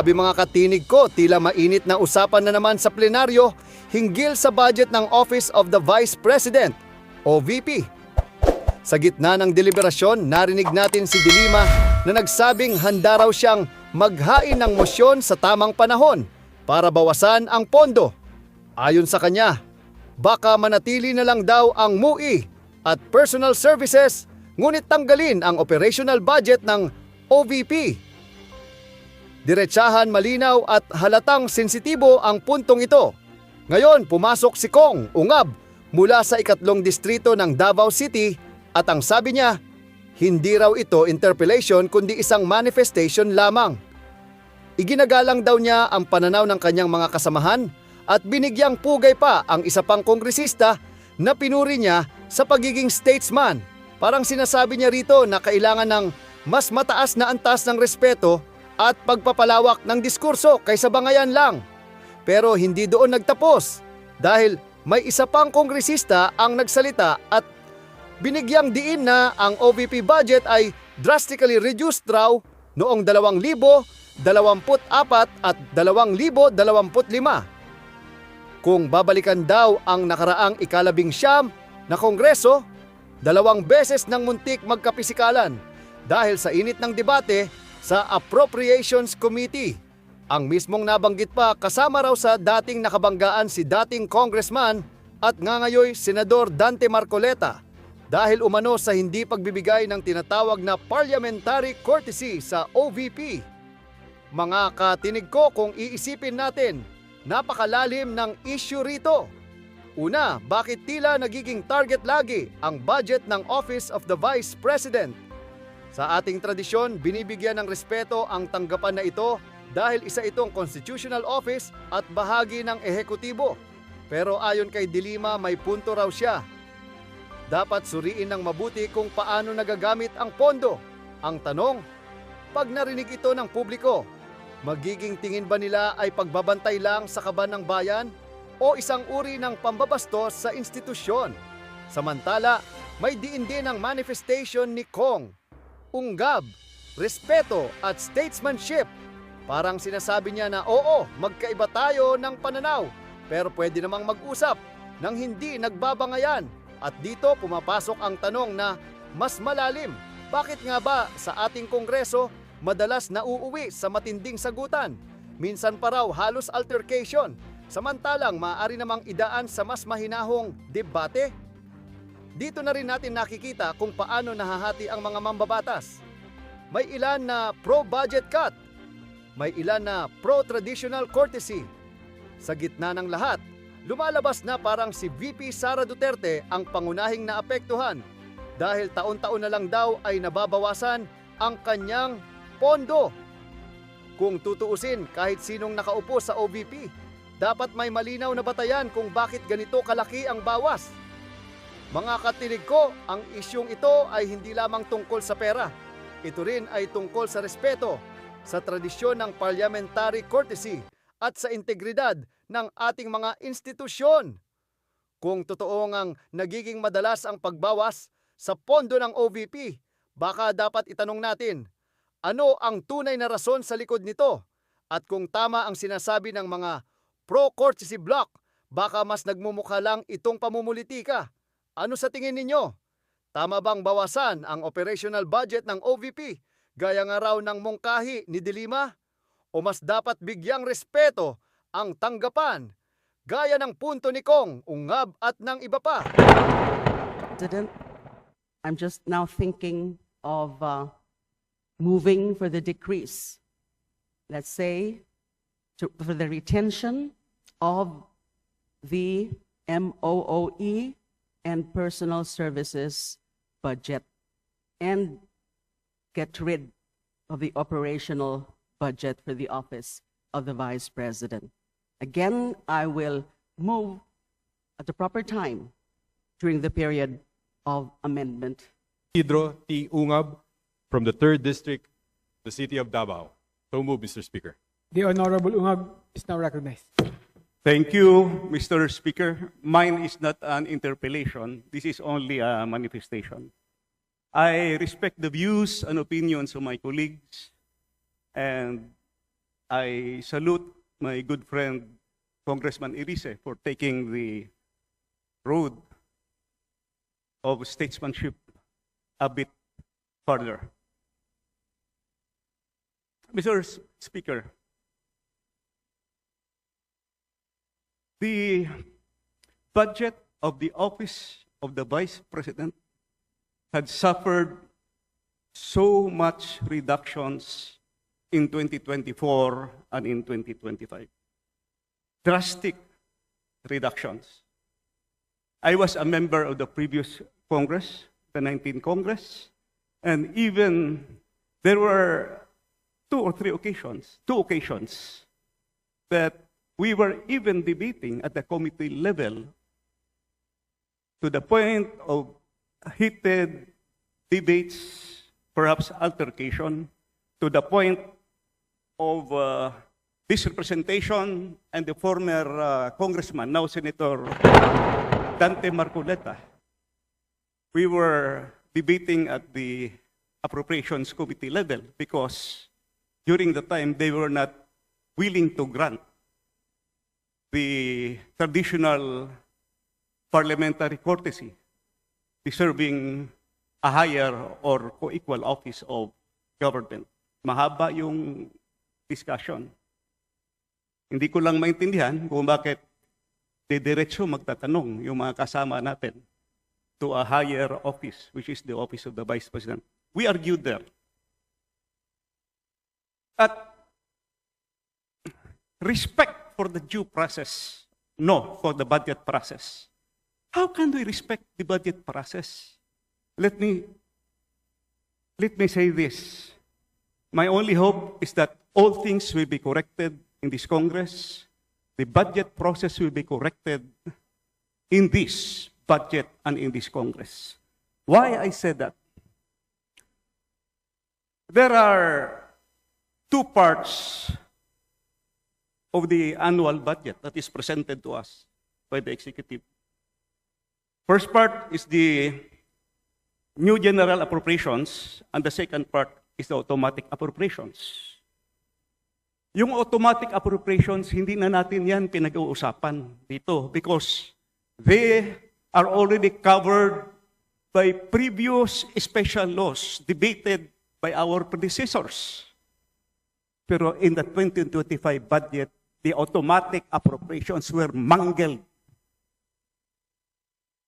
Grabe mga katinig ko, tila mainit na usapan na naman sa plenaryo hinggil sa budget ng Office of the Vice President o VP. Sa gitna ng deliberasyon, narinig natin si Dilima na nagsabing handa raw siyang maghain ng mosyon sa tamang panahon para bawasan ang pondo. Ayon sa kanya, baka manatili na lang daw ang MUI at personal services ngunit tanggalin ang operational budget ng OVP. Diretsahan malinaw at halatang sensitibo ang puntong ito. Ngayon, pumasok si Kong Ungab mula sa ikatlong distrito ng Davao City at ang sabi niya, hindi raw ito interpellation kundi isang manifestation lamang. Iginagalang daw niya ang pananaw ng kanyang mga kasamahan at binigyang pugay pa ang isa pang kongresista na pinuri niya sa pagiging statesman. Parang sinasabi niya rito na kailangan ng mas mataas na antas ng respeto at pagpapalawak ng diskurso kaysa bangayan lang. Pero hindi doon nagtapos dahil may isa pang kongresista ang nagsalita at binigyang diin na ang OVP budget ay drastically reduced raw noong 2024 at 2025. Kung babalikan daw ang nakaraang ikalabing siyam na kongreso, dalawang beses nang muntik magkapisikalan dahil sa init ng debate sa Appropriations Committee. Ang mismong nabanggit pa kasama raw sa dating nakabanggaan si dating congressman at ngangayoy Senador Dante Marcoleta dahil umano sa hindi pagbibigay ng tinatawag na parliamentary courtesy sa OVP. Mga katinig ko kung iisipin natin, napakalalim ng issue rito. Una, bakit tila nagiging target lagi ang budget ng Office of the Vice President? Sa ating tradisyon, binibigyan ng respeto ang tanggapan na ito dahil isa itong constitutional office at bahagi ng ehekutibo. Pero ayon kay Dilima, may punto raw siya. Dapat suriin ng mabuti kung paano nagagamit ang pondo. Ang tanong, pag narinig ito ng publiko, magiging tingin ba nila ay pagbabantay lang sa kaban ng bayan o isang uri ng pambabastos sa institusyon? Samantala, may diin din ang manifestation ni Kong unggab, respeto at statesmanship. Parang sinasabi niya na oo, magkaiba tayo ng pananaw, pero pwede namang mag-usap nang hindi nagbabangayan. At dito pumapasok ang tanong na mas malalim, bakit nga ba sa ating kongreso madalas nauuwi sa matinding sagutan? Minsan pa raw halos altercation, samantalang maaari namang idaan sa mas mahinahong debate? Dito na rin natin nakikita kung paano nahahati ang mga mambabatas. May ilan na pro-budget cut, may ilan na pro-traditional courtesy. Sa gitna ng lahat, lumalabas na parang si VP Sara Duterte ang pangunahing naapektuhan dahil taon-taon na lang daw ay nababawasan ang kanyang pondo. Kung tutuusin kahit sinong nakaupo sa OVP, dapat may malinaw na batayan kung bakit ganito kalaki ang bawas. Mga katinig ko, ang isyong ito ay hindi lamang tungkol sa pera. Ito rin ay tungkol sa respeto, sa tradisyon ng parliamentary courtesy at sa integridad ng ating mga institusyon. Kung totoo ngang nagiging madalas ang pagbawas sa pondo ng OVP, baka dapat itanong natin, ano ang tunay na rason sa likod nito? At kung tama ang sinasabi ng mga pro-courtesy block, baka mas nagmumukha lang itong pamumulitika. Ano sa tingin ninyo? Tama bang bawasan ang operational budget ng OVP gaya nga raw ng mungkahi ni Dilima? O mas dapat bigyang respeto ang tanggapan gaya ng punto ni Kong, Ungab at ng iba pa? President, I'm just now thinking of uh, moving for the decrease. Let's say to, for the retention of the MOOE and personal services budget and get rid of the operational budget for the office of the vice president. Again, I will move at the proper time during the period of amendment. Isidro T. Ungab from the 3rd District, the City of Davao. So move, Mr. Speaker. The Honorable Ungab is now recognized. Thank you, Mr. Speaker. Mine is not an interpellation. This is only a manifestation. I respect the views and opinions of my colleagues, and I salute my good friend Congressman Irise for taking the road of statesmanship a bit further. Mr. Speaker, the budget of the office of the Vice President had suffered so much reductions in 2024 and in 2025. Drastic reductions. I was a member of the previous Congress, the 19th Congress, and even there were two or three occasions, two occasions, that we were even debating at the committee level to the point of heated debates, perhaps altercation, to the point of uh, misrepresentation, and the former uh, congressman, now Senator Dante Marcoleta. We were debating at the appropriations committee level because during the time they were not willing to grant the traditional parliamentary courtesy deserving a higher or co-equal office of government. Mahaba yung discussion. Hindi ko lang maintindihan kung bakit didiretso magtatanong yung mga kasama natin to a higher office, which is the office of the Vice President. We argued there. At respect for the due process, no for the budget process. How can we respect the budget process? Let me let me say this. My only hope is that all things will be corrected in this Congress. The budget process will be corrected in this budget and in this Congress. Why I said that? There are two parts of the annual budget that is presented to us by the executive. First part is the new general appropriations, and the second part is the automatic appropriations. Yung automatic appropriations, hindi na natin yan pinag-uusapan dito because they are already covered by previous special laws debated by our predecessors. Pero in the 2025 budget, the automatic appropriations were mangled.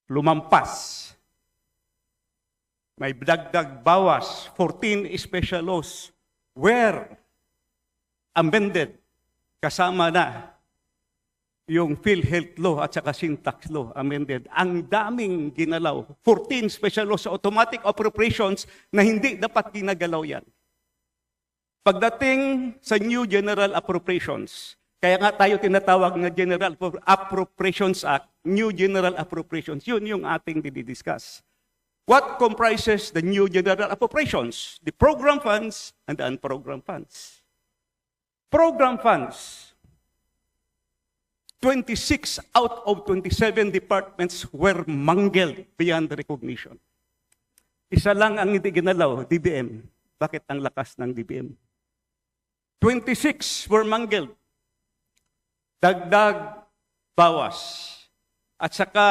Lumampas. May dagdag bawas. 14 special laws were amended. Kasama na yung PhilHealth law at saka syntax law amended. Ang daming ginalaw. 14 special laws automatic appropriations na hindi dapat ginagalaw yan. Pagdating sa new general appropriations, kaya nga tayo tinatawag na General Appropriations Act, New General Appropriations, yun yung ating didiscuss. What comprises the new general appropriations? The program funds and the unprogrammed funds. Program funds, 26 out of 27 departments were mangled beyond recognition. Isa lang ang hindi ginalaw, DBM. Bakit ang lakas ng DBM? 26 were mangled. Dagdag bawas. At saka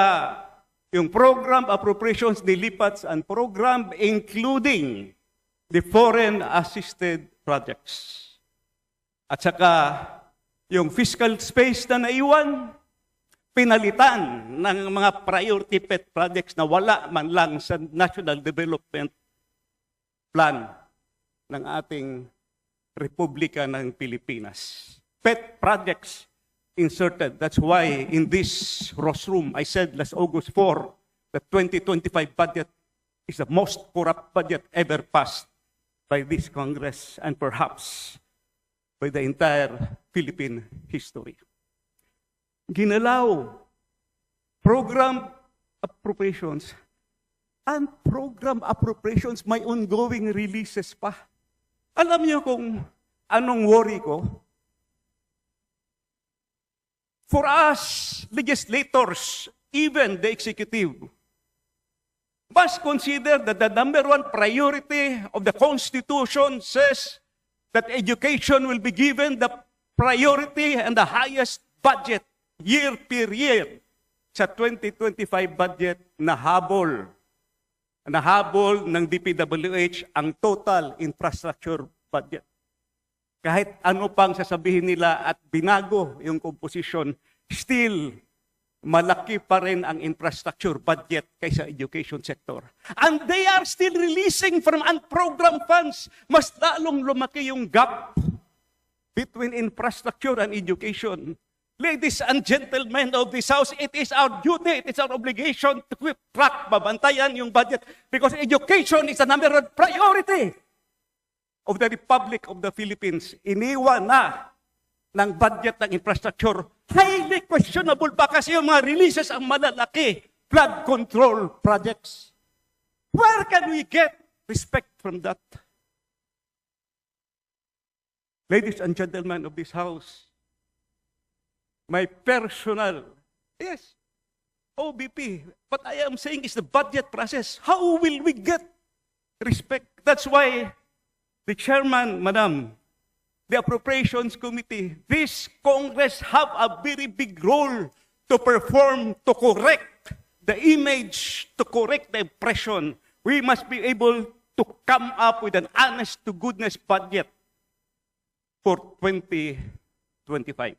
yung program appropriations nilipat sa program including the foreign assisted projects. At saka yung fiscal space na naiwan, pinalitan ng mga priority pet projects na wala man lang sa National Development Plan ng ating Republika ng Pilipinas. Pet projects inserted. That's why in this rostrum, I said last August 4, the 2025 budget is the most corrupt budget ever passed by this Congress and perhaps by the entire Philippine history. Ginalaw, program appropriations, and program appropriations may ongoing releases pa. Alam niyo kung anong worry ko? For us, legislators, even the executive, must consider that the number one priority of the Constitution says that education will be given the priority and the highest budget year per year sa 2025 budget na habol nahabol ng DPWH ang total infrastructure budget. Kahit ano pang sasabihin nila at binago yung composition, still malaki pa rin ang infrastructure budget kaysa education sector. And they are still releasing from unprogrammed funds. Mas lalong lumaki yung gap between infrastructure and education. Ladies and gentlemen of this House, it is our duty, it is our obligation to keep track, babantayan yung budget because education is the number one priority of the Republic of the Philippines. Iniwan na ng budget ng infrastructure. Highly questionable pa kasi yung mga releases ang malalaki. Flood control projects. Where can we get respect from that? Ladies and gentlemen of this House, my personal, yes, OBP. What I am saying is the budget process. How will we get respect? That's why the chairman, madam, the appropriations committee, this Congress have a very big role to perform, to correct the image, to correct the impression. We must be able to come up with an honest to goodness budget for 2025.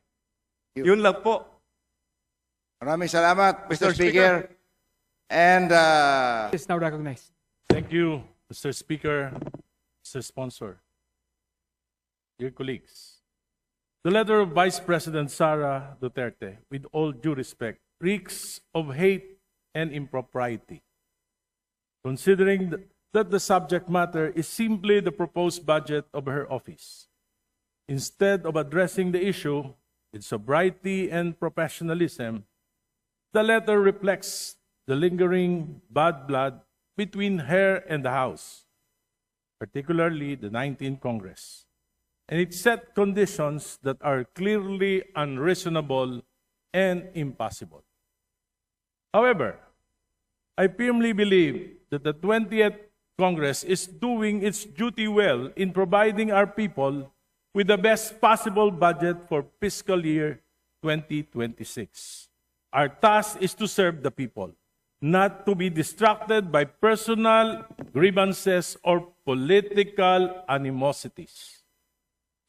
Yun lang po. Maraming salamat, Mr. Mr. Speaker. And uh, Is now recognized. Thank you, Mr. Speaker, Mr. Sponsor. Dear colleagues, the letter of Vice President Sara Duterte, with all due respect, reeks of hate and impropriety. Considering th- that the subject matter is simply the proposed budget of her office, instead of addressing the issue with sobriety and professionalism, the letter reflects the lingering bad blood between her and the House, particularly the 19th Congress. And it set conditions that are clearly unreasonable and impossible. However, I firmly believe that the 20th Congress is doing its duty well in providing our people with the best possible budget for fiscal year 2026. Our task is to serve the people, not to be distracted by personal grievances or political animosities.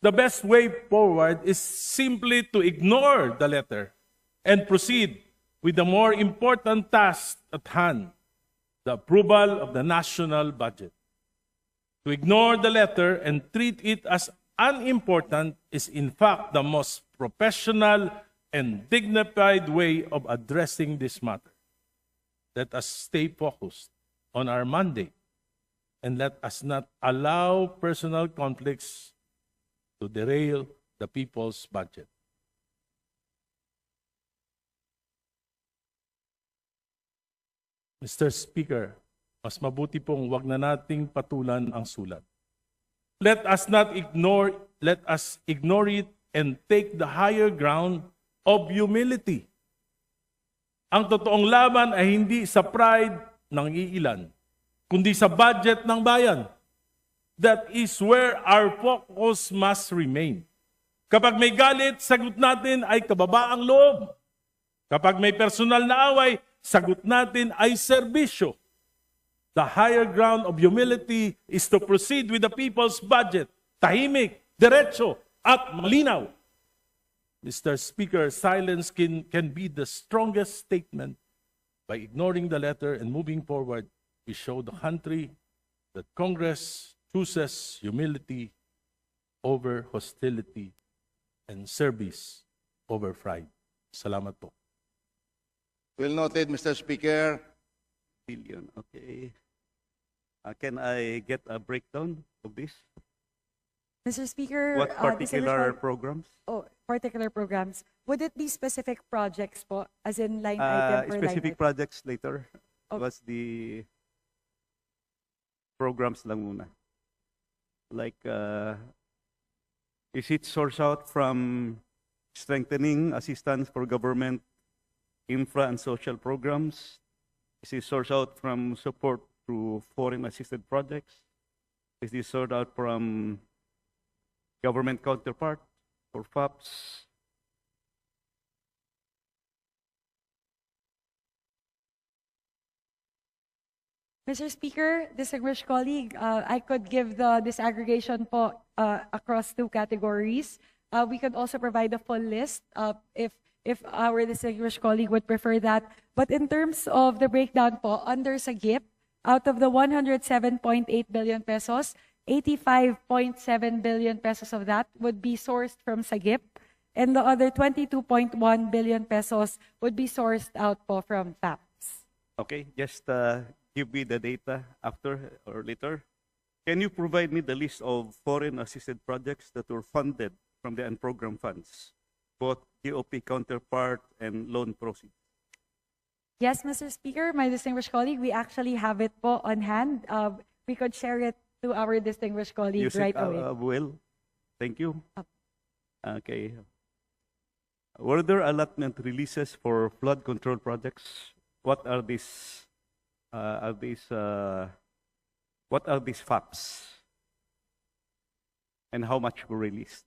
The best way forward is simply to ignore the letter and proceed with the more important task at hand, the approval of the national budget. To ignore the letter and treat it as unimportant is in fact the most professional and dignified way of addressing this matter. Let us stay focused on our mandate and let us not allow personal conflicts to derail the people's budget. Mr. Speaker, mas mabuti pong wag na nating patulan ang sulat. Let us not ignore, let us ignore it and take the higher ground of humility. Ang totoong laban ay hindi sa pride ng iilan, kundi sa budget ng bayan. That is where our focus must remain. Kapag may galit, sagot natin ay kababaang loob. Kapag may personal na away, sagot natin ay serbisyo. The higher ground of humility is to proceed with the people's budget, tahimik, diretso, at malinaw. Mr. Speaker, silence can, can be the strongest statement. By ignoring the letter and moving forward, we show the country that Congress chooses humility over hostility and service over pride. Salamat po. well noted, Mr. Speaker. Billion, okay. Uh, can I get a breakdown of this? Mr. Speaker, What uh, particular distinguished programs? oh, particular programs, would it be specific projects po, as in line Uh, item per specific line item? projects later. Okay. Was the programs lang muna. Like, uh, is it sourced out from strengthening assistance for government infra and social programs? Is it sourced out from support through foreign assisted projects? Is this sourced out from government counterpart or FAPS. Mr. Speaker, distinguished colleague, uh, I could give the disaggregation po uh, across two categories. Uh, we could also provide a full list uh, if if our distinguished colleague would prefer that. But in terms of the breakdown po, under SAGIP, out of the 107.8 billion pesos, 85.7 billion pesos of that would be sourced from SAGIP, and the other 22.1 billion pesos would be sourced out po from FAPS. Okay, just uh, give me the data after or later. Can you provide me the list of foreign assisted projects that were funded from the unprogrammed funds, both GOP counterpart and loan proceeds? Yes, Mr. Speaker, my distinguished colleague, we actually have it po on hand. Uh, we could share it to our distinguished colleague Yusek right away. uh, Abuel, thank you. Okay. Were there allotment releases for flood control projects? What are these? Uh, are these? Uh, what are these FAPs? And how much were released?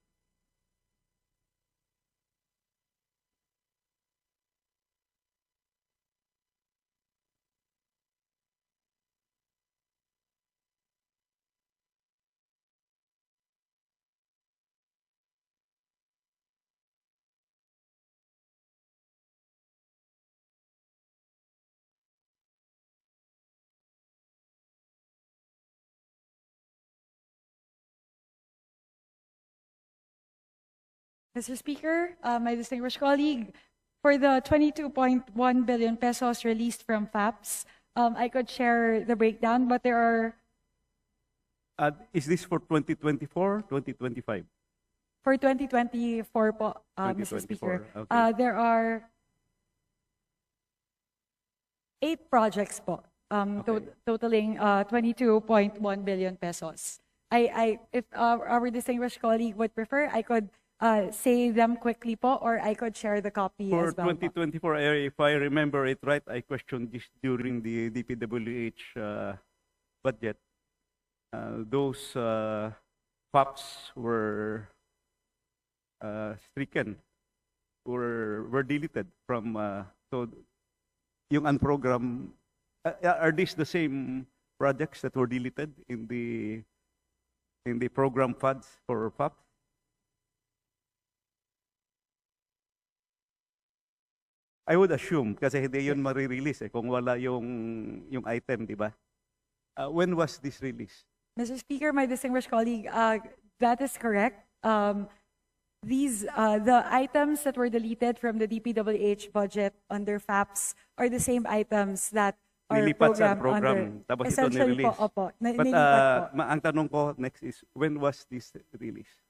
Mr. Speaker, uh, my distinguished colleague, for the 22.1 billion pesos released from FAPS, um, I could share the breakdown, but there are, Uh, is this for 2024, 2025? for 2024 po, uh, Mr. Speaker, okay. uh, there are eight projects po, um, to- totaling uh, 22.1 billion pesos. I, I, if uh, our distinguished colleague would prefer, I could uh, say them quickly po, or I could share the copy For as well. po. 2024, eh, if I remember it right, I questioned this during the DPWH uh, budget. Uh, those uh, FAPs were uh, stricken, were were deleted from. Uh, so, yung unprogram, uh, are these the same projects that were deleted in the in the program funds for FAPs? I would assume kasi hindi yun marirelease eh kung wala yung yung item, di ba? Uh, when was this released? Mr. Speaker, my distinguished colleague, uh, that is correct. Um, these, uh, the items that were deleted from the DPWH budget under FAPS are the same items that are Nilipat programmed program, under. tapos ito Essentially po, nirelease. opo. Na, But uh, po. ang tanong ko next is when was this released?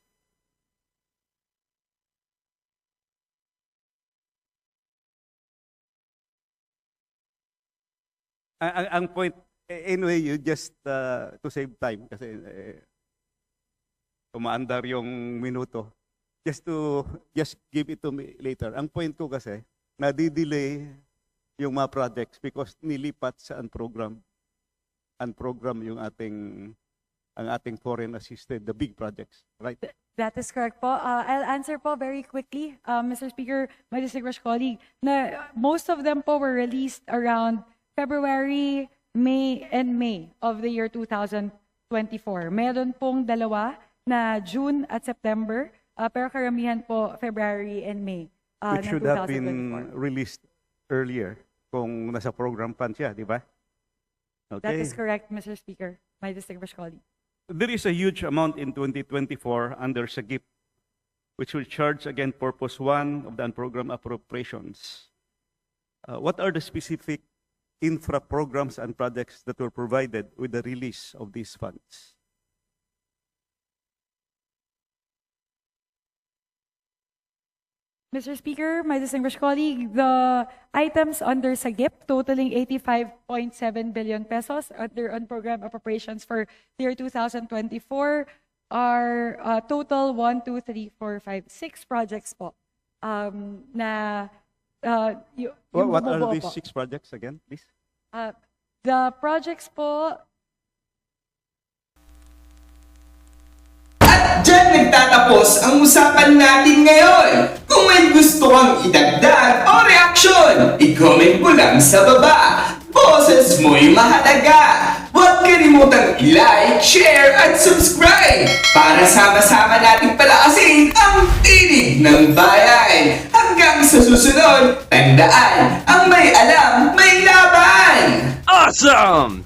Ang, ang, point, eh, anyway, you just uh, to save time kasi eh, umaandar yung minuto. Just to, just give it to me later. Ang point ko kasi, nadidelay yung mga projects because nilipat sa unprogram unprogram yung ating ang ating foreign assisted the big projects right That is correct po. Uh, I'll answer po very quickly, uh, Mr. Speaker, my distinguished colleague, na most of them po were released around February, May, and May of the year 2024. Meron pong dalawa na June at September, uh, pero karamihan po February and May uh, which ng should have been 2024. released earlier kung nasa program fund siya di ba That okay is correct, Mr. Speaker, my distinguished colleague. there is a huge amount in 2024 under SAGIP which will charge again purpose 1 of the unprogrammed appropriations Uh, what are the specific infra programs and projects that were provided with the release of these funds Mr. Speaker, my distinguished colleague, the items under SAGIP totaling 85.7 billion pesos under unprogrammed appropriations for year 2024 are uh, total 1, 2, 3, 4, 5, 6 projects po. Um, na uh, y- what, yung what are bumubuo these po. six projects again please Uh, the projects po Diyan nagtatapos Tapos ang usapan natin ngayon. Kung may gusto kang idagdag o reaksyon, i-comment mo lang sa baba. Boses mo'y mahalaga. Huwag kalimutang i-like, share, at subscribe para sama-sama nating palakasin ang tinig ng bayan. Hanggang sa susunod, tandaan, ang may alam, may laban! Awesome!